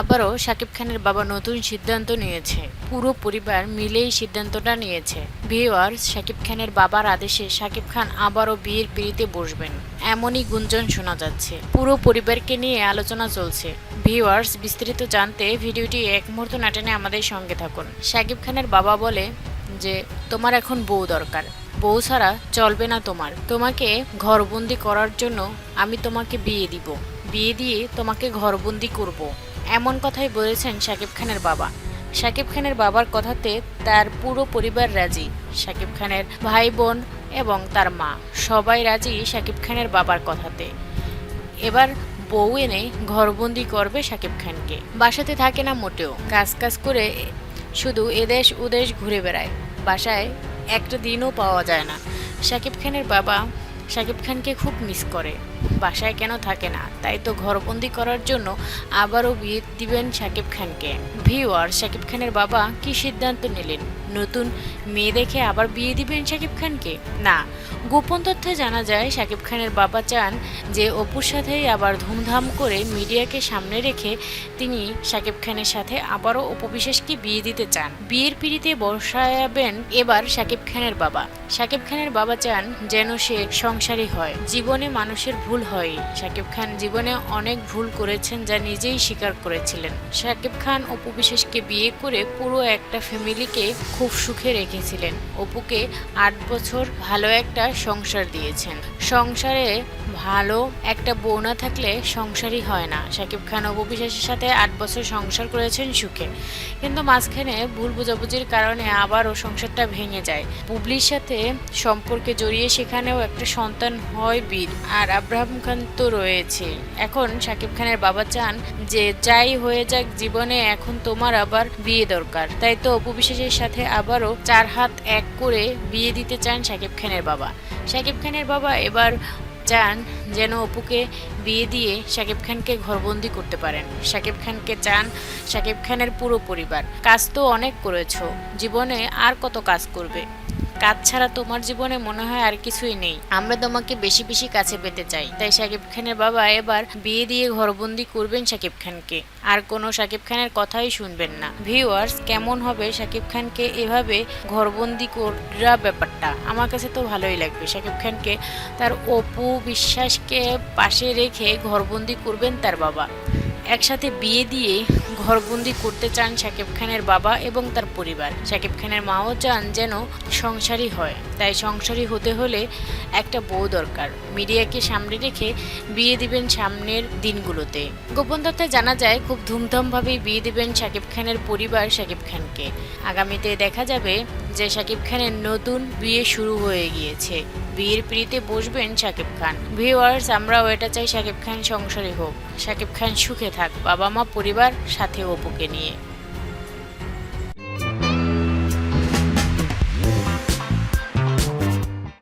আবারও শাকিব খানের বাবা নতুন সিদ্ধান্ত নিয়েছে। পুরো পরিবার মিলেই সিদ্ধান্তটা নিয়েছে। ভিওয়ার্স শাকিব খানের বাবার আদেশে শাকিব খান আবারও বিয়ের পিড়িতে বসবেন। এমনই গুঞ্জন শোনা যাচ্ছে। পুরো পরিবারকে নিয়ে আলোচনা চলছে। ভিওয়ার্স বিস্তারিত জানতে ভিডিওটি এক মুহূর্ত না টেনে আমাদের সঙ্গে থাকুন। শাকিব খানের বাবা বলে যে, তোমার এখন বউ দরকার। বউ ছাড়া চলবে না তোমার। তোমাকে ঘরবন্দি করার জন্য আমি তোমাকে বিয়ে দিব। বিয়ে দিয়ে তোমাকে ঘরবন্দি করব। এমন কথাই বলেছেন শাকিব খানের বাবা। শাকিব খানের বাবার কথাতে তার পুরো পরিবার রাজি, শাকিব খানের ভাই বোন এবং তার মা। সবাই রাজি শাকিব খানের বাবার কথাতে। এবার বউ এনে ঘরবন্দি করবে শাকিব খানকে। বাসাতে থাকে না মোটেও। কাজ কাজ করে শুধু এদেশ উদেশ ঘুরে বেড়ায়। বাসায় একটা দিনও পাওয়া যায় না। শাকিব খানের বাবা শাকিব খানকে খুব মিস করে। বাসায় কেন থাকে না? তাই তো ঘরবন্দি করার জন্য আবারও বিয়ে দিবেন শাকিব খানকে। ভিওয়ার শাকিব খানের বাবা কি সিদ্ধান্ত নিলেন? নতুন মেয়ে দেখে আবার বিয়ে দিবেন শাকিব খানকে? না, গোপন তথ্যে জানা যায়, শাকিব খানের বাবা চান যে অপুর সাথেই আবার ধুমধাম করে মিডিয়াকে সামনে রেখে তিনি শাকিব খানের সাথে আবারও উপবিশেষকে বিয়ে দিতে চান। বিয়ের পিড়িতে বসায়াবেন এবার শাকিব খানের বাবা। শাকিব খানের বাবা চান যেন সে সংসারী হয়, জীবনে মানুষের ভুল হয়। শাকিব খান জীবনে অনেক ভুল করেছেন যা নিজেই স্বীকার করেছিলেন। শাকিব খান অপু বিশেষকে বিয়ে করে পুরো একটা ফ্যামিলিকে খুব সুখে রেখেছিলেন। অপুকে আট বছর ভালো একটা সংসার দিয়েছেন। সংসারে ভালো একটা বউ না থাকলে সংসারই হয় না। শাকিব খান অপু বিশ্বাসের সাথে আট বছর সংসার করেছেন সুখে। কিন্তু মাঝখানে ভুল বোঝাবুঝির কারণে আবারও সংসারটা ভেঙে যায়। বুবলির সাথে সম্পর্কে জড়িয়ে সেখানেও একটা সন্তান হয় বীর। আর আব্রাহাম খান তো রয়েছে। এখন শাকিব খানের বাবা চান যে যাই হয়ে যাক জীবনে, এখন তোমার আবার বিয়ে দরকার। তাই তো অপু বিশ্বাসের সাথে আবারও চার হাত এক করে বিয়ে দিতে চান শাকিব খানের বাবা। শাকিব খানের বাবা এবার চান যেন অপুকে বিয়ে দিয়ে শাকিব খানকে ঘরবন্দি করতে পারেন। শাকিব খানকে চান শাকিব খানের পুরো পরিবার। কাজ তো অনেক করেছ। জীবনে আর কত কাজ করবে? কাজ ছাড়া তোমার জীবনে মনে হয় আর কিছুই নেই। আমরা তোমাকে বেশি বেশি কাছে পেতে চাই। তাই শাকিব খানের বাবা এবার বিয়ে দিয়ে ঘরবন্দি করবেন শাকিব খানকে। আর কোনো শাকিব খানের কথাই শুনবেন না। ভিউয়ার্স কেমন হবে শাকিব খানকে এভাবে ঘরবন্দি করা ব্যাপারটা? আমার কাছে তো ভালোই লাগবে। শাকিব খানকে তার অপু বিশ্বাসকে পাশে রেখে ঘরবন্দি করবেন তার বাবা। একসাথে বিয়ে দিয়ে ঘরবন্দি করতে চান শাকিব খানের বাবা এবং তার পরিবার। শাকিব খানের মাও চান যেন সংসারী হয়। তাই সংসারী হতে হলে একটা বউ দরকার। মিডিয়াকে সামনে রেখে বিয়ে দিবেন সামনের দিনগুলোতে। গোপন তথ্যে জানা যায়, খুব ধুমধামভাবেই বিয়ে দিবেন শাকিব খানের পরিবার শাকিব খানকে। আগামীতে দেখা যাবে যে শাকিব খানের নতুন বিয়ে শুরু হয়ে গিয়েছে। বিয়ের প্রীতে বসবেন শাকিব খান। ভিউয়ার্স, আমরাও এটা চাই শাকিব খান সংসারে হোক। শাকিব খান সুখে থাক বাবা মা পরিবার, সাথে অপুকে নিয়ে।